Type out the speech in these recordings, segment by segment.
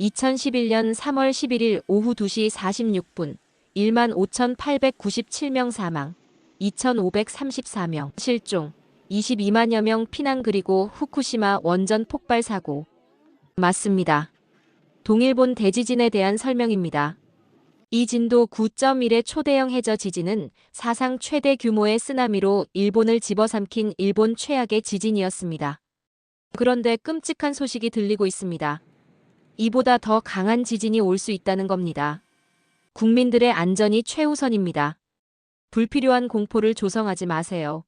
2011년 3월 11일 오후 2시 46분 1만 5,897명 사망, 2,534명 실종, 22만여 명 피난 그리고 후쿠시마 원전 폭발 사고. 맞습니다. 동일본 대지진에 대한 설명입니다. 이 진도 9.1의 초대형 해저 지진은 사상 최대 규모의 쓰나미로 일본을 집어삼킨 일본 최악의 지진이었습니다. 그런데 끔찍한 소식이 들리고 있습니다. 이보다 더 강한 지진이 올 수 있다는 겁니다. 국민들의 안전이 최우선입니다. 불필요한 공포를 조성하지 마세요.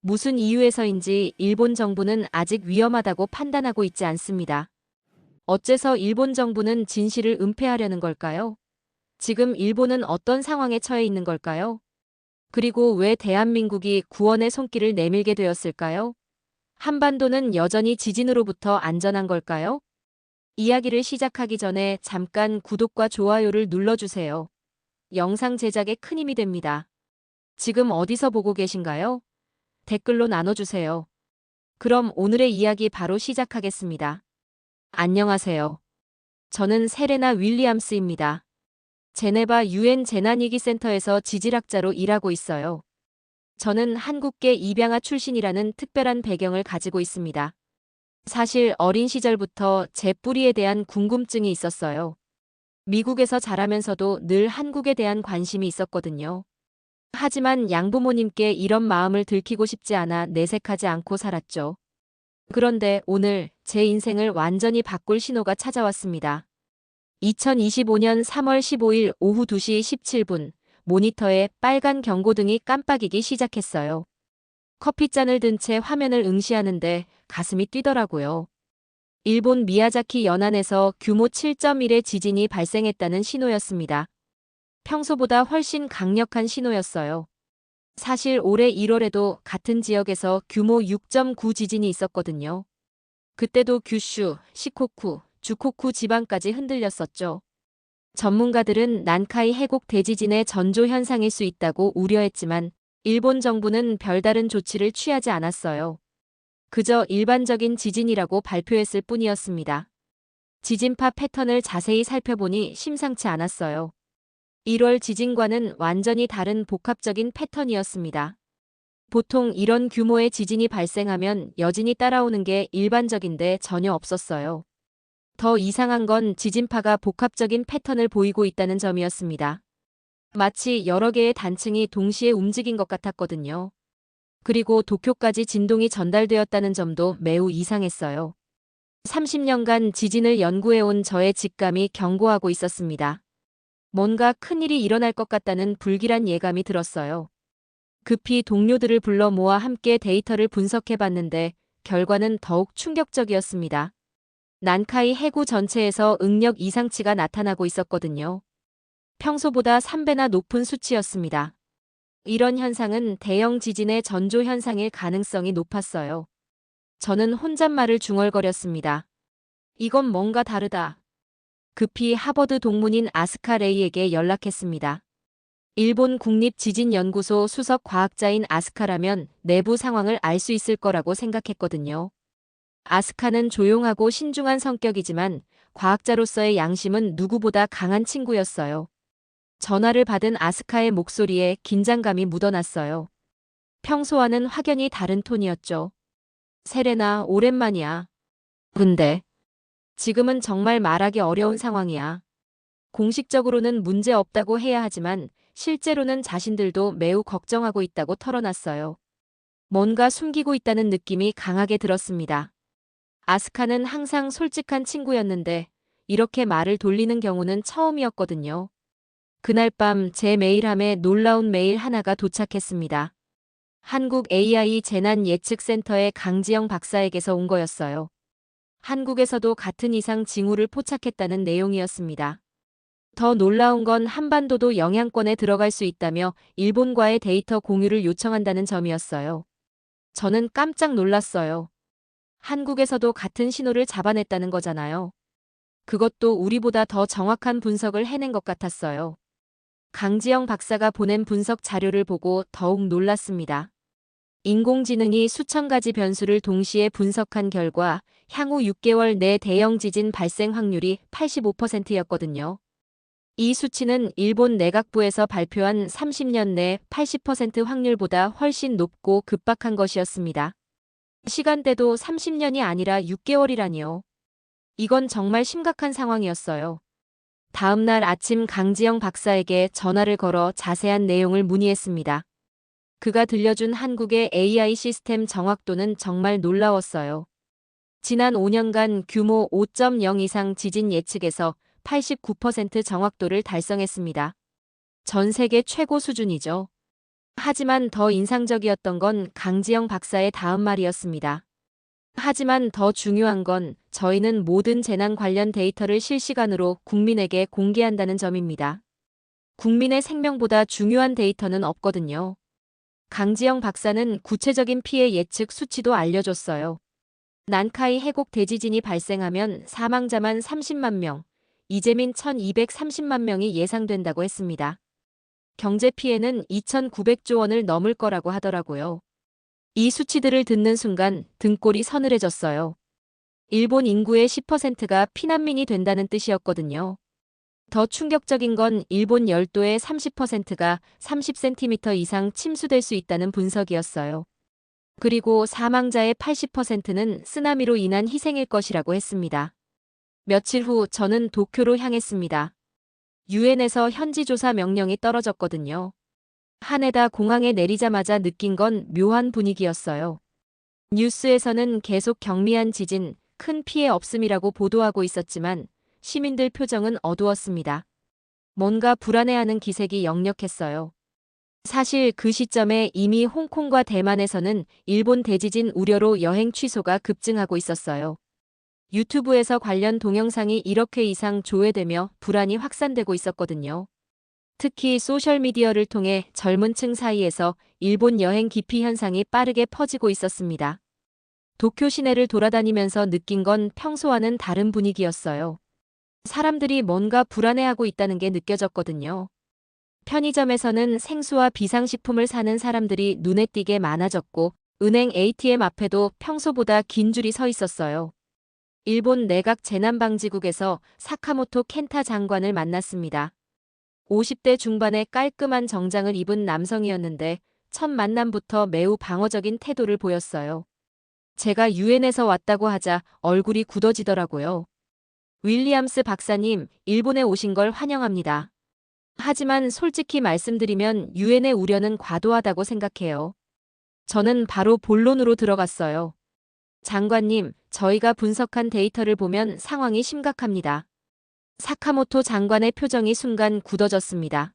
무슨 이유에서인지 일본 정부는 아직 위험하다고 판단하고 있지 않습니다. 어째서 일본 정부는 진실을 은폐하려는 걸까요? 지금 일본은 어떤 상황에 처해 있는 걸까요? 그리고 왜 대한민국이 구원의 손길을 내밀게 되었을까요? 한반도는 여전히 지진으로부터 안전한 걸까요? 이야기를 시작하기 전에 잠깐 구독과 좋아요를 눌러주세요. 영상 제작에 큰 힘이 됩니다. 지금 어디서 보고 계신가요? 댓글로 나눠주세요. 그럼 오늘의 이야기 바로 시작하겠습니다. 안녕하세요. 저는 세레나 윌리엄스입니다. 제네바 유엔 재난위기 센터에서 지질학자로 일하고 있어요. 저는 한국계 입양아 출신이라는 특별한 배경을 가지고 있습니다. 사실 어린 시절부터 제 뿌리에 대한 궁금증이 있었어요. 미국에서 자라면서도 늘 한국에 대한 관심이 있었거든요. 하지만 양부모님께 이런 마음을 들키고 싶지 않아 내색하지 않고 살았죠. 그런데 오늘 제 인생을 완전히 바꿀 신호가 찾아왔습니다. 2025년 3월 15일 오후 2시 17분 모니터에 빨간 경고등이 깜빡이기 시작했어요. 커피잔을 든 채 화면을 응시하는데 가슴이 뛰더라고요. 일본 미야자키 연안에서 규모 7.1의 지진이 발생했다는 신호였습니다. 평소보다 훨씬 강력한 신호였어요. 사실 올해 1월에도 같은 지역에서 규모 6.9 지진이 있었거든요. 그때도 규슈, 시코쿠, 주코쿠 지방까지 흔들렸었죠. 전문가들은 난카이 해곡 대지진의 전조 현상일 수 있다고 우려했지만 일본 정부는 별다른 조치를 취하지 않았어요. 그저 일반적인 지진이라고 발표했을 뿐이었습니다. 지진파 패턴을 자세히 살펴보니 심상치 않았어요. 1월 지진과는 완전히 다른 복합적인 패턴이었습니다. 보통 이런 규모의 지진이 발생하면 여진이 따라오는 게 일반적인데 전혀 없었어요. 더 이상한 건 지진파가 복합적인 패턴을 보이고 있다는 점이었습니다. 마치 여러 개의 단층이 동시에 움직인 것 같았거든요. 그리고 도쿄까지 진동이 전달되었다는 점도 매우 이상했어요. 30년간 지진을 연구해온 저의 직감이 경고하고 있었습니다. 뭔가 큰일이 일어날 것 같다는 불길한 예감이 들었어요. 급히 동료들을 불러 모아 함께 데이터를 분석해 봤는데 결과는 더욱 충격적이었습니다. 난카이 해구 전체에서 응력 이상치가 나타나고 있었거든요. 평소보다 3배나 높은 수치였습니다. 이런 현상은 대형 지진의 전조 현상일 가능성이 높았어요. 저는 혼잣말을 중얼거렸습니다. 이건 뭔가 다르다. 급히 하버드 동문인 아스카 레이에게 연락했습니다. 일본 국립지진연구소 수석 과학자인 아스카라면 내부 상황을 알 수 있을 거라고 생각했거든요. 아스카는 조용하고 신중한 성격이지만 과학자로서의 양심은 누구보다 강한 친구였어요. 전화를 받은 아스카의 목소리에 긴장감이 묻어났어요. 평소와는 확연히 다른 톤이었죠. 세레나, 오랜만이야. 근데 지금은 정말 말하기 어려운 상황이야. 공식적으로는 문제 없다고 해야 하지만 실제로는 자신들도 매우 걱정하고 있다고 털어놨어요. 뭔가 숨기고 있다는 느낌이 강하게 들었습니다. 아스카는 항상 솔직한 친구였는데 이렇게 말을 돌리는 경우는 처음이었거든요. 그날 밤 제 메일함에 놀라운 메일 하나가 도착했습니다. 한국 AI 재난 예측센터의 강지영 박사에게서 온 거였어요. 한국에서도 같은 이상 징후를 포착했다는 내용이었습니다. 더 놀라운 건 한반도도 영향권에 들어갈 수 있다며 일본과의 데이터 공유를 요청한다는 점이었어요. 저는 깜짝 놀랐어요. 한국에서도 같은 신호를 잡아냈다는 거잖아요. 그것도 우리보다 더 정확한 분석을 해낸 것 같았어요. 강지영 박사가 보낸 분석 자료를 보고 더욱 놀랐습니다. 인공지능이 수천 가지 변수를 동시에 분석한 결과 향후 6개월 내 대형 지진 발생 확률이 85%였거든요. 이 수치는 일본 내각부에서 발표한 30년 내 80% 확률보다 훨씬 높고 급박한 것이었습니다. 시간대도 30년이 아니라 6개월이라니요. 이건 정말 심각한 상황이었어요. 다음 날 아침 강지영 박사에게 전화를 걸어 자세한 내용을 문의했습니다. 그가 들려준 한국의 AI 시스템 정확도는 정말 놀라웠어요. 지난 5년간 규모 5.0 이상 지진 예측에서 89% 정확도를 달성했습니다. 전 세계 최고 수준이죠. 하지만 더 인상적이었던 건 강지영 박사의 다음 말이었습니다. 하지만 더 중요한 건 저희는 모든 재난 관련 데이터를 실시간으로 국민에게 공개한다는 점입니다. 국민의 생명보다 중요한 데이터는 없거든요. 강지영 박사는 구체적인 피해 예측 수치도 알려줬어요. 난카이 해곡 대지진이 발생하면 사망자만 30만 명, 이재민 1230만 명이 예상된다고 했습니다. 경제 피해는 2,900조 원을 넘을 거라고 하더라고요. 이 수치들을 듣는 순간 등골이 서늘해졌어요. 일본 인구의 10%가 피난민이 된다는 뜻이었거든요. 더 충격적인 건 일본 열도의 30%가 30cm 이상 침수될 수 있다는 분석이었어요. 그리고 사망자의 80%는 쓰나미로 인한 희생일 것이라고 했습니다. 며칠 후 저는 도쿄로 향했습니다. 유엔에서 현지 조사 명령이 떨어졌거든요. 하네다 공항에 내리자마자 느낀 건 묘한 분위기였어요. 뉴스에서는 계속 경미한 지진, 큰 피해 없음이라고 보도하고 있었지만 시민들 표정은 어두웠습니다. 뭔가 불안해하는 기색이 역력했어요. 사실 그 시점에 이미 홍콩과 대만에서는 일본 대지진 우려로 여행 취소가 급증하고 있었어요. 유튜브에서 관련 동영상이 1억 회 이상 조회되며 불안이 확산되고 있었거든요. 특히 소셜미디어를 통해 젊은 층 사이에서 일본 여행 기피 현상이 빠르게 퍼지고 있었습니다. 도쿄 시내를 돌아다니면서 느낀 건 평소와는 다른 분위기였어요. 사람들이 뭔가 불안해하고 있다는 게 느껴졌거든요. 편의점에서는 생수와 비상식품을 사는 사람들이 눈에 띄게 많아졌고, 은행 ATM 앞에도 평소보다 긴 줄이 서 있었어요. 일본 내각 재난방지국에서 사카모토 켄타 장관을 만났습니다. 50대 중반의 깔끔한 정장을 입은 남성이었는데 첫 만남부터 매우 방어적인 태도를 보였어요. 제가 유엔에서 왔다고 하자 얼굴이 굳어지더라고요. 윌리엄스 박사님, 일본에 오신 걸 환영합니다. 하지만 솔직히 말씀드리면 유엔의 우려는 과도하다고 생각해요. 저는 바로 본론으로 들어갔어요. 장관님, 저희가 분석한 데이터를 보면 상황이 심각합니다. 사카모토 장관의 표정이 순간 굳어졌습니다.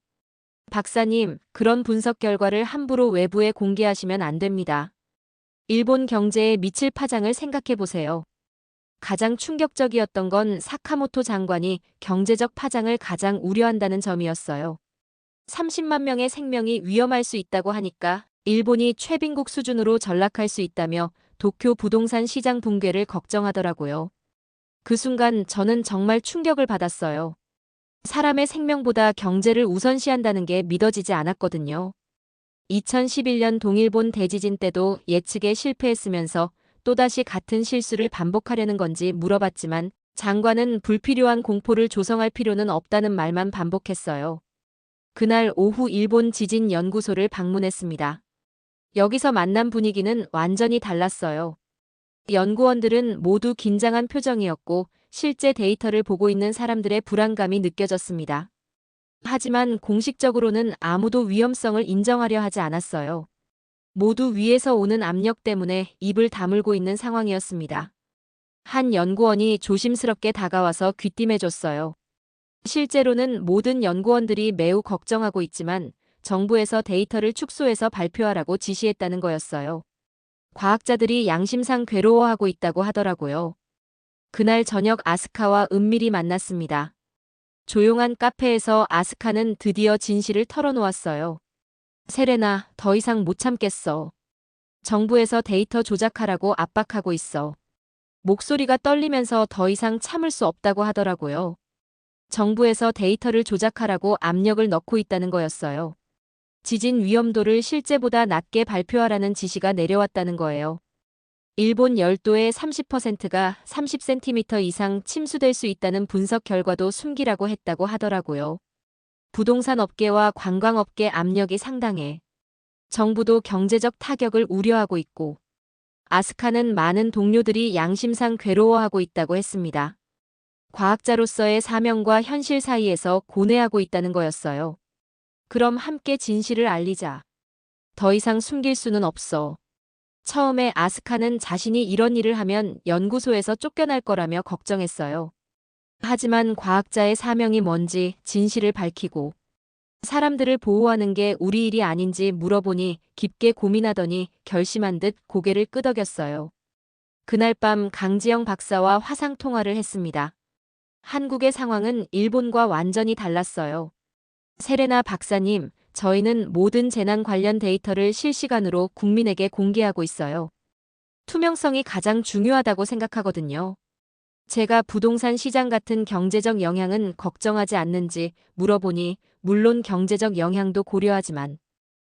박사님, 그런 분석 결과를 함부로 외부에 공개하시면 안 됩니다. 일본 경제에 미칠 파장을 생각해 보세요. 가장 충격적이었던 건 사카모토 장관이 경제적 파장을 가장 우려한다는 점이었어요. 30만 명의 생명이 위험할 수 있다고 하니까 일본이 최빈국 수준으로 전락할 수 있다며 도쿄 부동산 시장 붕괴를 걱정하더라고요. 그 순간 저는 정말 충격을 받았어요. 사람의 생명보다 경제를 우선시한다는 게 믿어지지 않았거든요. 2011년 동일본 대지진 때도 예측에 실패했으면서 또다시 같은 실수를 반복하려는 건지 물어봤지만 장관은 불필요한 공포를 조성할 필요는 없다는 말만 반복했어요. 그날 오후 일본 지진 연구소를 방문했습니다. 여기서 만난 분위기는 완전히 달랐어요. 연구원들은 모두 긴장한 표정이었고 실제 데이터를 보고 있는 사람들의 불안감이 느껴졌습니다. 하지만 공식적으로는 아무도 위험성을 인정하려 하지 않았어요. 모두 위에서 오는 압력 때문에 입을 다물고 있는 상황이었습니다. 한 연구원이 조심스럽게 다가와서 귀띔해줬어요. 실제로는 모든 연구원들이 매우 걱정하고 있지만 정부에서 데이터를 축소해서 발표하라고 지시했다는 거였어요. 과학자들이 양심상 괴로워하고 있다고 하더라고요. 그날 저녁 아스카와 은밀히 만났습니다. 조용한 카페에서 아스카는 드디어 진실을 털어놓았어요. 세레나, 더 이상 못 참겠어. 정부에서 데이터 조작하라고 압박하고 있어. 목소리가 떨리면서 더 이상 참을 수 없다고 하더라고요. 정부에서 데이터를 조작하라고 압력을 넣고 있다는 거였어요. 지진 위험도를 실제보다 낮게 발표하라는 지시가 내려왔다는 거예요. 일본 열도의 30%가 30cm 이상 침수될 수 있다는 분석 결과도 숨기라고 했다고 하더라고요. 부동산 업계와 관광업계 압력이 상당해. 정부도 경제적 타격을 우려하고 있고, 아스카는 많은 동료들이 양심상 괴로워하고 있다고 했습니다. 과학자로서의 사명과 현실 사이에서 고뇌하고 있다는 거였어요. 그럼 함께 진실을 알리자. 더 이상 숨길 수는 없어. 처음에 아스카는 자신이 이런 일을 하면 연구소에서 쫓겨날 거라며 걱정했어요. 하지만 과학자의 사명이 뭔지 진실을 밝히고 사람들을 보호하는 게 우리 일이 아닌지 물어보니 깊게 고민하더니 결심한 듯 고개를 끄덕였어요. 그날 밤 강지영 박사와 화상 통화를 했습니다. 한국의 상황은 일본과 완전히 달랐어요. 세레나 박사님, 저희는 모든 재난 관련 데이터를 실시간으로 국민에게 공개하고 있어요. 투명성이 가장 중요하다고 생각하거든요. 제가 부동산 시장 같은 경제적 영향은 걱정하지 않는지 물어보니 물론 경제적 영향도 고려하지만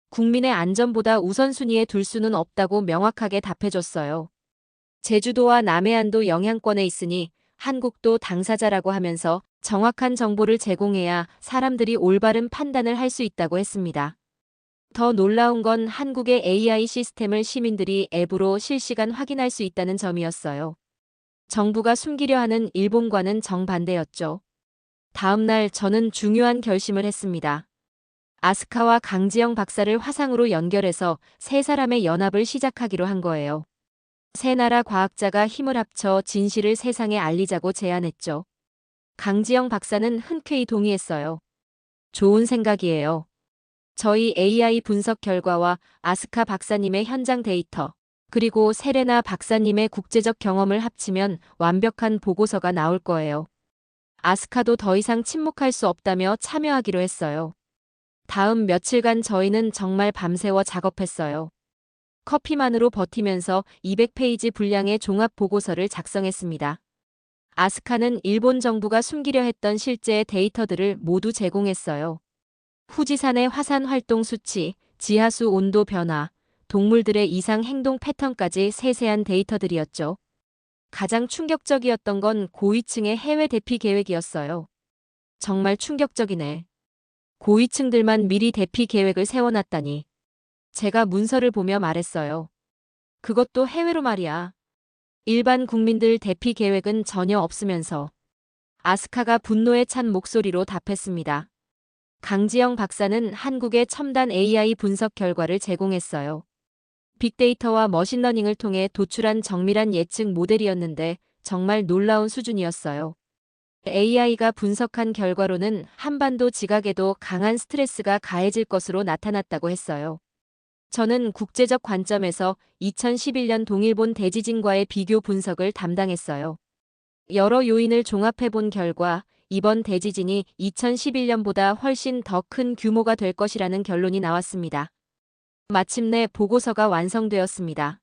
국민의 안전보다 우선순위에 둘 수는 없다고 명확하게 답해줬어요. 제주도와 남해안도 영향권에 있으니 한국도 당사자라고 하면서 정확한 정보를 제공해야 사람들이 올바른 판단을 할 수 있다고 했습니다. 더 놀라운 건 한국의 AI 시스템을 시민들이 앱으로 실시간 확인할 수 있다는 점이었어요. 정부가 숨기려 하는 일본과는 정반대였죠. 다음 날 저는 중요한 결심을 했습니다. 아스카와 강지영 박사를 화상으로 연결해서 세 사람의 연합을 시작하기로 한 거예요. 세 나라 과학자가 힘을 합쳐 진실을 세상에 알리자고 제안했죠. 강지영 박사는 흔쾌히 동의했어요. 좋은 생각이에요. 저희 AI 분석 결과와 아스카 박사님의 현장 데이터, 그리고 세레나 박사님의 국제적 경험을 합치면 완벽한 보고서가 나올 거예요. 아스카도 더 이상 침묵할 수 없다며 참여하기로 했어요. 다음 며칠간 저희는 정말 밤새워 작업했어요. 커피만으로 버티면서 200페이지 분량의 종합 보고서를 작성했습니다. 아스카는 일본 정부가 숨기려 했던 실제 데이터들을 모두 제공했어요. 후지산의 화산 활동 수치, 지하수 온도 변화, 동물들의 이상 행동 패턴까지 세세한 데이터들이었죠. 가장 충격적이었던 건 고위층의 해외 대피 계획이었어요. 정말 충격적이네. 고위층들만 미리 대피 계획을 세워놨다니. 제가 문서를 보며 말했어요. 그것도 해외로 말이야. 일반 국민들 대피 계획은 전혀 없으면서 아스카가 분노에 찬 목소리로 답했습니다. 강지영 박사는 한국의 첨단 AI 분석 결과를 제공했어요. 빅데이터와 머신러닝을 통해 도출한 정밀한 예측 모델이었는데 정말 놀라운 수준이었어요. AI가 분석한 결과로는 한반도 지각에도 강한 스트레스가 가해질 것으로 나타났다고 했어요. 저는 국제적 관점에서 2011년 동일본 대지진과의 비교 분석을 담당했어요. 여러 요인을 종합해 본 결과 이번 대지진이 2011년보다 훨씬 더 큰 규모가 될 것이라는 결론이 나왔습니다. 마침내 보고서가 완성되었습니다.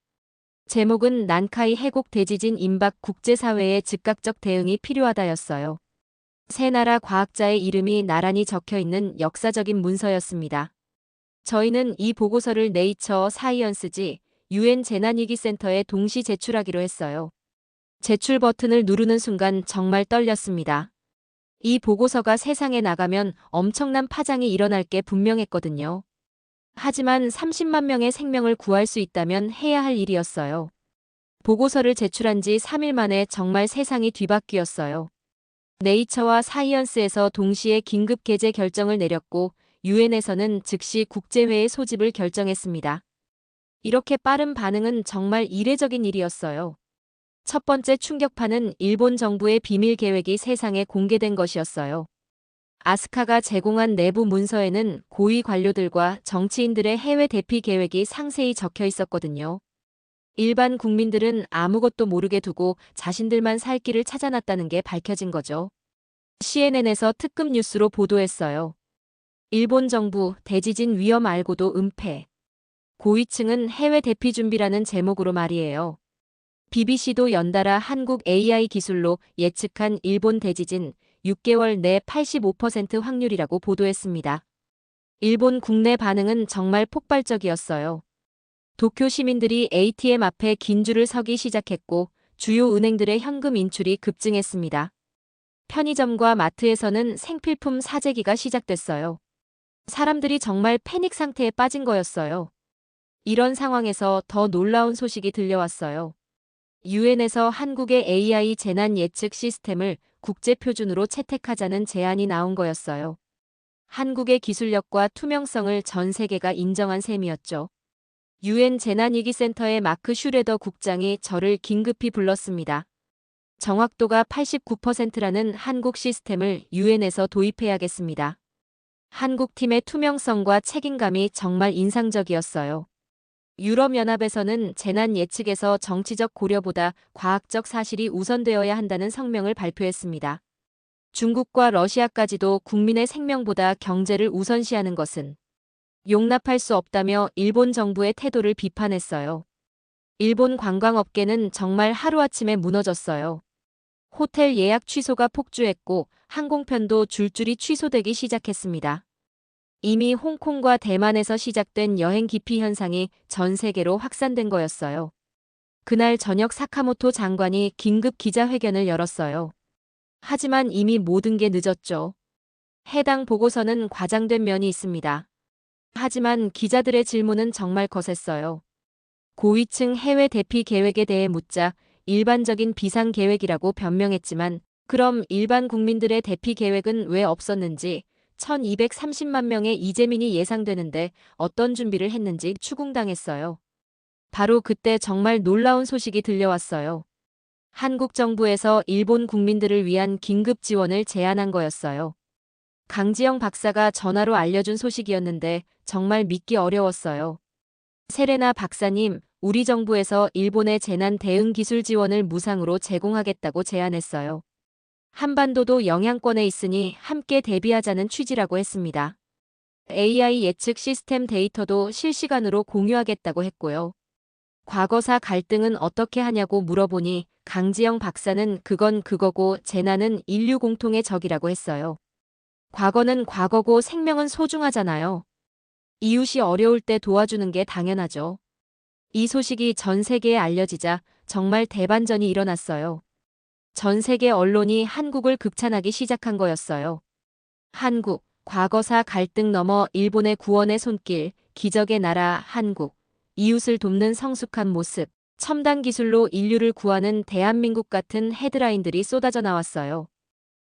제목은 난카이 해곡 대지진 임박 국제사회의 즉각적 대응이 필요하다였어요. 세 나라 과학자의 이름이 나란히 적혀 있는 역사적인 문서였습니다. 저희는 이 보고서를 네이처 사이언스지 유엔 재난위기센터에 동시 제출하기로 했어요. 제출 버튼을 누르는 순간 정말 떨렸습니다. 이 보고서가 세상에 나가면 엄청난 파장이 일어날 게 분명했거든요. 하지만 30만 명의 생명을 구할 수 있다면 해야 할 일이었어요. 보고서를 제출한 지 3일 만에 정말 세상이 뒤바뀌었어요. 네이처와 사이언스에서 동시에 긴급 게재 결정을 내렸고 유엔에서는 즉시 국제회의 소집을 결정했습니다. 이렇게 빠른 반응은 정말 이례적인 일이었어요. 첫 번째 충격파는 일본 정부의 비밀 계획이 세상에 공개된 것이었어요. 아스카가 제공한 내부 문서에는 고위 관료들과 정치인들의 해외 대피 계획이 상세히 적혀 있었거든요. 일반 국민들은 아무것도 모르게 두고 자신들만 살 길을 찾아놨다는 게 밝혀진 거죠. CNN에서 특급 뉴스로 보도했어요. 일본 정부 대지진 위험 알고도 은폐. 고위층은 해외 대피 준비라는 제목으로 말이에요. BBC도 연달아 한국 AI 기술로 예측한 일본 대지진 6개월 내 85% 확률이라고 보도했습니다. 일본 국내 반응은 정말 폭발적이었어요. 도쿄 시민들이 ATM 앞에 긴 줄을 서기 시작했고 주요 은행들의 현금 인출이 급증했습니다. 편의점과 마트에서는 생필품 사재기가 시작됐어요. 사람들이 정말 패닉 상태에 빠진 거였어요. 이런 상황에서 더 놀라운 소식이 들려왔어요. 유엔에서 한국의 AI 재난 예측 시스템을 국제 표준으로 채택하자는 제안이 나온 거였어요. 한국의 기술력과 투명성을 전 세계가 인정한 셈이었죠. 유엔 재난위기센터의 마크 슈레더 국장이 저를 긴급히 불렀습니다. 정확도가 89%라는 한국 시스템을 유엔에서 도입해야겠습니다. 한국 팀의 투명성과 책임감이 정말 인상적이었어요. 유럽연합에서는 재난 예측에서 정치적 고려보다 과학적 사실이 우선되어야 한다는 성명을 발표했습니다. 중국과 러시아까지도 국민의 생명보다 경제를 우선시하는 것은 용납할 수 없다며 일본 정부의 태도를 비판했어요. 일본 관광업계는 정말 하루아침에 무너졌어요. 호텔 예약 취소가 폭주했고 항공편도 줄줄이 취소되기 시작했습니다. 이미 홍콩과 대만에서 시작된 여행 기피 현상이 전 세계로 확산된 거였어요. 그날 저녁 사카모토 장관이 긴급 기자회견을 열었어요. 하지만 이미 모든 게 늦었죠. 해당 보고서는 과장된 면이 있습니다. 하지만 기자들의 질문은 정말 거셌어요. 고위층 해외 대피 계획에 대해 묻자 일반적인 비상 계획이라고 변명했지만 그럼 일반 국민들의 대피 계획은 왜 없었는지 1230만 명의 이재민이 예상되는데 어떤 준비를 했는지 추궁당했어요. 바로 그때 정말 놀라운 소식이 들려왔어요. 한국 정부에서 일본 국민들을 위한 긴급 지원을 제안한 거였어요. 강지영 박사가 전화로 알려준 소식이었는데 정말 믿기 어려웠어요. 세레나 박사님, 우리 정부에서 일본의 재난 대응 기술 지원을 무상으로 제공하겠다고 제안했어요. 한반도도 영향권에 있으니 함께 대비하자는 취지라고 했습니다. AI 예측 시스템 데이터도 실시간으로 공유하겠다고 했고요. 과거사 갈등은 어떻게 하냐고 물어보니 강지영 박사는 그건 그거고 재난은 인류 공통의 적이라고 했어요. 과거는 과거고 생명은 소중하잖아요. 이웃이 어려울 때 도와주는 게 당연하죠. 이 소식이 전 세계에 알려지자 정말 대반전이 일어났어요. 전 세계 언론이 한국을 극찬하기 시작한 거였어요. 한국, 과거사 갈등 넘어 일본의 구원의 손길, 기적의 나라 한국, 이웃을 돕는 성숙한 모습, 첨단 기술로 인류를 구하는 대한민국 같은 헤드라인들이 쏟아져 나왔어요.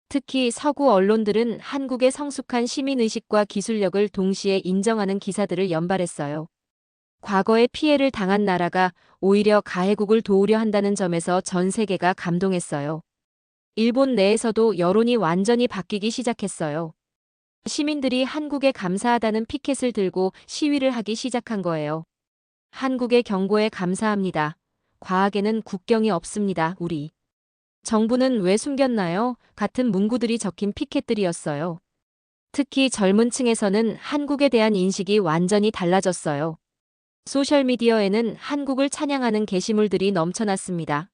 특히 서구 언론들은 한국의 성숙한 시민의식과 기술력을 동시에 인정하는 기사들을 연발했어요. 과거에 피해를 당한 나라가 오히려 가해국을 도우려 한다는 점에서 전 세계가 감동했어요. 일본 내에서도 여론이 완전히 바뀌기 시작했어요. 시민들이 한국에 감사하다는 피켓을 들고 시위를 하기 시작한 거예요. 한국의 경고에 감사합니다. 과학에는 국경이 없습니다, 우리. 정부는 왜 숨겼나요? 같은 문구들이 적힌 피켓들이었어요. 특히 젊은 층에서는 한국에 대한 인식이 완전히 달라졌어요. 소셜미디어에는 한국을 찬양하는 게시물들이 넘쳐났습니다.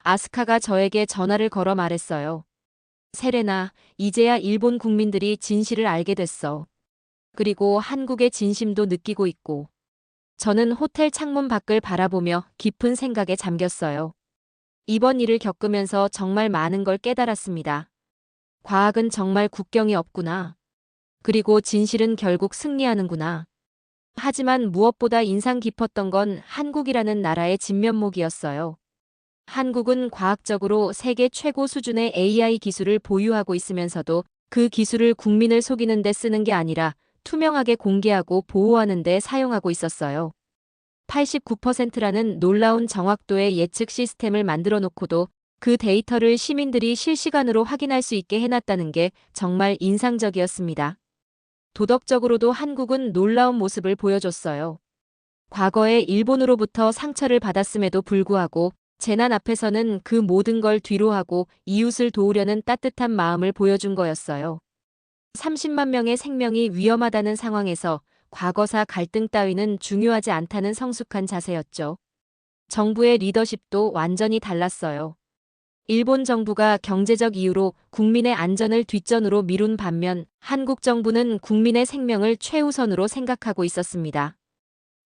아스카가 저에게 전화를 걸어 말했어요. 세레나, 이제야 일본 국민들이 진실을 알게 됐어. 그리고 한국의 진심도 느끼고 있고. 저는 호텔 창문 밖을 바라보며 깊은 생각에 잠겼어요. 이번 일을 겪으면서 정말 많은 걸 깨달았습니다. 과학은 정말 국경이 없구나. 그리고 진실은 결국 승리하는구나. 하지만 무엇보다 인상 깊었던 건 한국이라는 나라의 진면목이었어요. 한국은 과학적으로 세계 최고 수준의 AI 기술을 보유하고 있으면서도 그 기술을 국민을 속이는 데 쓰는 게 아니라 투명하게 공개하고 보호하는 데 사용하고 있었어요. 89%라는 놀라운 정확도의 예측 시스템을 만들어 놓고도 그 데이터를 시민들이 실시간으로 확인할 수 있게 해놨다는 게 정말 인상적이었습니다. 도덕적으로도 한국은 놀라운 모습을 보여줬어요. 과거에 일본으로부터 상처를 받았음에도 불구하고 재난 앞에서는 그 모든 걸 뒤로하고 이웃을 도우려는 따뜻한 마음을 보여준 거였어요. 30만 명의 생명이 위험하다는 상황에서 과거사 갈등 따위는 중요하지 않다는 성숙한 자세였죠. 정부의 리더십도 완전히 달랐어요. 일본 정부가 경제적 이유로 국민의 안전을 뒷전으로 미룬 반면 한국 정부는 국민의 생명을 최우선으로 생각하고 있었습니다.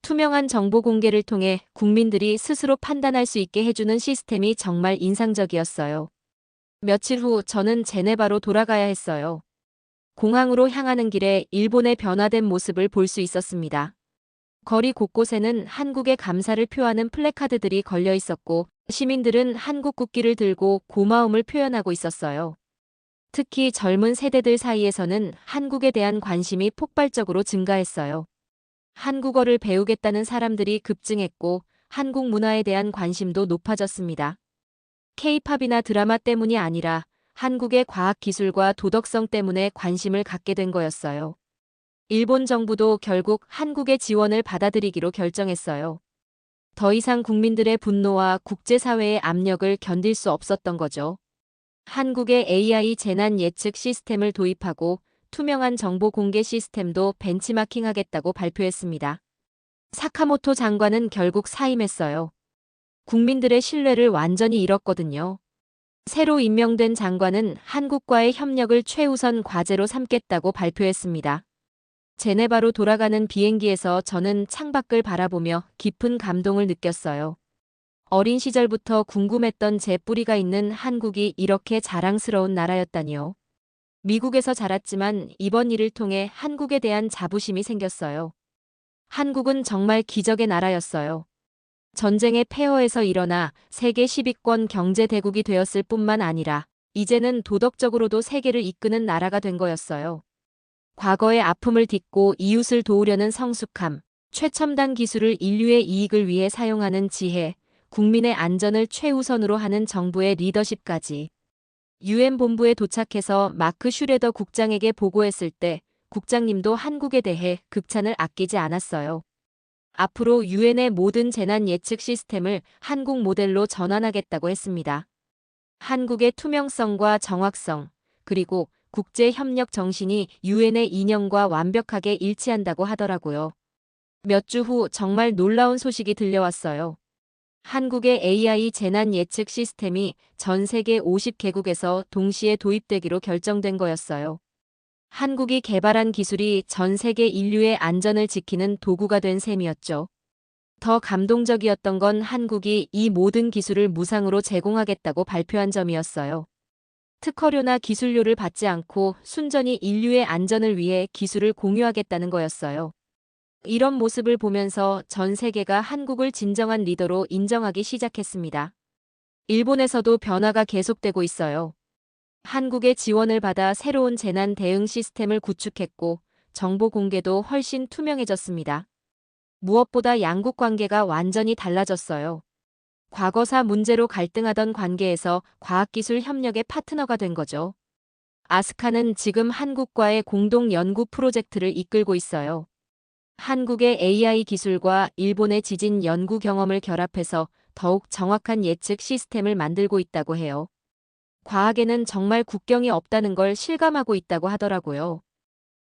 투명한 정보 공개를 통해 국민들이 스스로 판단할 수 있게 해주는 시스템이 정말 인상적이었어요. 며칠 후 저는 제네바로 돌아가야 했어요. 공항으로 향하는 길에 일본의 변화된 모습을 볼 수 있었습니다. 거리 곳곳에는 한국의 감사를 표하는 플래카드들이 걸려 있었고 시민들은 한국 국기를 들고 고마움을 표현하고 있었어요. 특히 젊은 세대들 사이에서는 한국에 대한 관심이 폭발적으로 증가했어요. 한국어를 배우겠다는 사람들이 급증했고 한국 문화에 대한 관심도 높아졌습니다. 케이팝이나 드라마 때문이 아니라 한국의 과학 기술과 도덕성 때문에 관심을 갖게 된 거였어요. 일본 정부도 결국 한국의 지원을 받아들이기로 결정했어요. 더 이상 국민들의 분노와 국제사회의 압력을 견딜 수 없었던 거죠. 한국의 AI 재난 예측 시스템을 도입하고 투명한 정보 공개 시스템도 벤치마킹 하겠다고 발표했습니다. 사카모토 장관은 결국 사임했어요. 국민들의 신뢰를 완전히 잃었거든요. 새로 임명된 장관은 한국과의 협력을 최우선 과제로 삼겠다고 발표했습니다. 제네바로 돌아가는 비행기에서 저는 창밖을 바라보며 깊은 감동을 느꼈어요. 어린 시절부터 궁금했던 제 뿌리가 있는 한국이 이렇게 자랑스러운 나라였다니요. 미국에서 자랐지만 이번 일을 통해 한국에 대한 자부심이 생겼어요. 한국은 정말 기적의 나라였어요. 전쟁의 폐허에서 일어나 세계 10위권 경제 대국이 되었을 뿐만 아니라 이제는 도덕적으로도 세계를 이끄는 나라가 된 거였어요. 과거의 아픔을 딛고 이웃을 도우려는 성숙함, 최첨단 기술을 인류의 이익을 위해 사용하는 지혜, 국민의 안전을 최우선으로 하는 정부의 리더십까지. 유엔 본부에 도착해서 마크 슈레더 국장에게 보고했을 때 국장님도 한국에 대해 극찬을 아끼지 않았어요. 앞으로 유엔의 모든 재난 예측 시스템을 한국 모델로 전환하겠다고 했습니다. 한국의 투명성과 정확성, 그리고 국제 협력 정신이 유엔의 이념과 완벽하게 일치한다고 하더라고요. 몇 주 후 정말 놀라운 소식이 들려왔어요. 한국의 AI 재난 예측 시스템이 전 세계 50개국에서 동시에 도입되기로 결정된 거였어요. 한국이 개발한 기술이 전 세계 인류의 안전을 지키는 도구가 된 셈이었죠. 더 감동적이었던 건 한국이 이 모든 기술을 무상으로 제공하겠다고 발표한 점이었어요. 특허료나 기술료를 받지 않고 순전히 인류의 안전을 위해 기술을 공유하겠다는 거였어요. 이런 모습을 보면서 전 세계가 한국을 진정한 리더로 인정하기 시작했습니다. 일본에서도 변화가 계속되고 있어요. 한국의 지원을 받아 새로운 재난 대응 시스템을 구축했고 정보 공개도 훨씬 투명해졌습니다. 무엇보다 양국 관계가 완전히 달라졌어요. 과거사 문제로 갈등하던 관계에서 과학기술 협력의 파트너가 된 거죠. 아스카는 지금 한국과의 공동 연구 프로젝트를 이끌고 있어요. 한국의 AI 기술과 일본의 지진 연구 경험을 결합해서 더욱 정확한 예측 시스템을 만들고 있다고 해요. 과학에는 정말 국경이 없다는 걸 실감하고 있다고 하더라고요.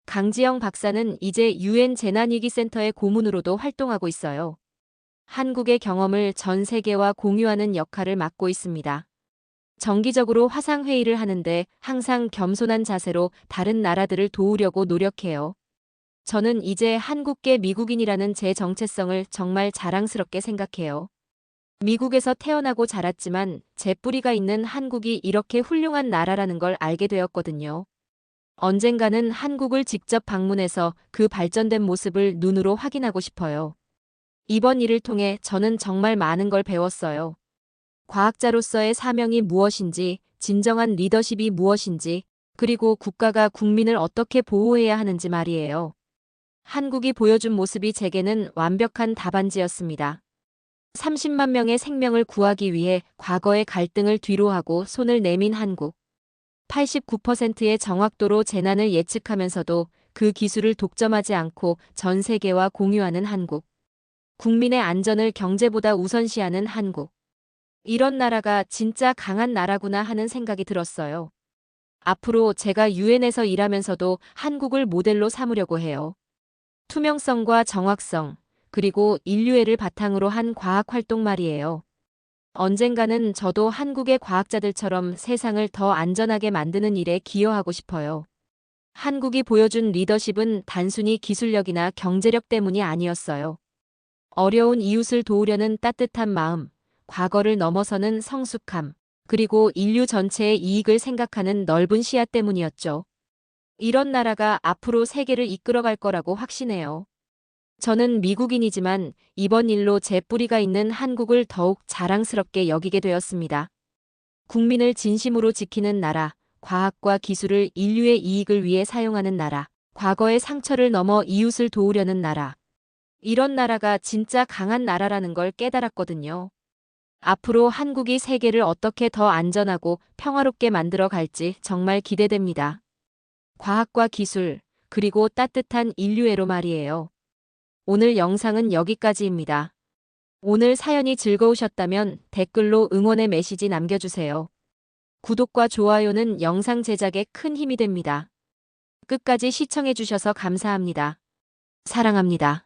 강지영 박사는 이제 유엔 재난위기센터의 고문으로도 활동하고 있어요. 한국의 경험을 전 세계와 공유하는 역할을 맡고 있습니다. 정기적으로 화상회의를 하는데 항상 겸손한 자세로 다른 나라들을 도우려고 노력해요. 저는 이제 한국계 미국인이라는 제 정체성을 정말 자랑스럽게 생각해요. 미국에서 태어나고 자랐지만 제 뿌리가 있는 한국이 이렇게 훌륭한 나라라는 걸 알게 되었거든요. 언젠가는 한국을 직접 방문해서 그 발전된 모습을 눈으로 확인하고 싶어요. 이번 일을 통해 저는 정말 많은 걸 배웠어요. 과학자로서의 사명이 무엇인지, 진정한 리더십이 무엇인지, 그리고 국가가 국민을 어떻게 보호해야 하는지 말이에요. 한국이 보여준 모습이 제게는 완벽한 답안지였습니다. 30만 명의 생명을 구하기 위해 과거의 갈등을 뒤로하고 손을 내민 한국. 89%의 정확도로 재난을 예측하면서도 그 기술을 독점하지 않고 전 세계와 공유하는 한국. 국민의 안전을 경제보다 우선시하는 한국. 이런 나라가 진짜 강한 나라구나 하는 생각이 들었어요. 앞으로 제가 유엔에서 일하면서도 한국을 모델로 삼으려고 해요. 투명성과 정확성, 그리고 인류애를 바탕으로 한 과학 활동 말이에요. 언젠가는 저도 한국의 과학자들처럼 세상을 더 안전하게 만드는 일에 기여하고 싶어요. 한국이 보여준 리더십은 단순히 기술력이나 경제력 때문이 아니었어요. 어려운 이웃을 도우려는 따뜻한 마음, 과거를 넘어서는 성숙함, 그리고 인류 전체의 이익을 생각하는 넓은 시야 때문이었죠. 이런 나라가 앞으로 세계를 이끌어갈 거라고 확신해요. 저는 미국인이지만 이번 일로 제 뿌리가 있는 한국을 더욱 자랑스럽게 여기게 되었습니다. 국민을 진심으로 지키는 나라, 과학과 기술을 인류의 이익을 위해 사용하는 나라, 과거의 상처를 넘어 이웃을 도우려는 나라. 이런 나라가 진짜 강한 나라라는 걸 깨달았거든요. 앞으로 한국이 세계를 어떻게 더 안전하고 평화롭게 만들어 갈지 정말 기대됩니다. 과학과 기술, 그리고 따뜻한 인류애로 말이에요. 오늘 영상은 여기까지입니다. 오늘 사연이 즐거우셨다면 댓글로 응원의 메시지 남겨주세요. 구독과 좋아요는 영상 제작에 큰 힘이 됩니다. 끝까지 시청해주셔서 감사합니다. 사랑합니다.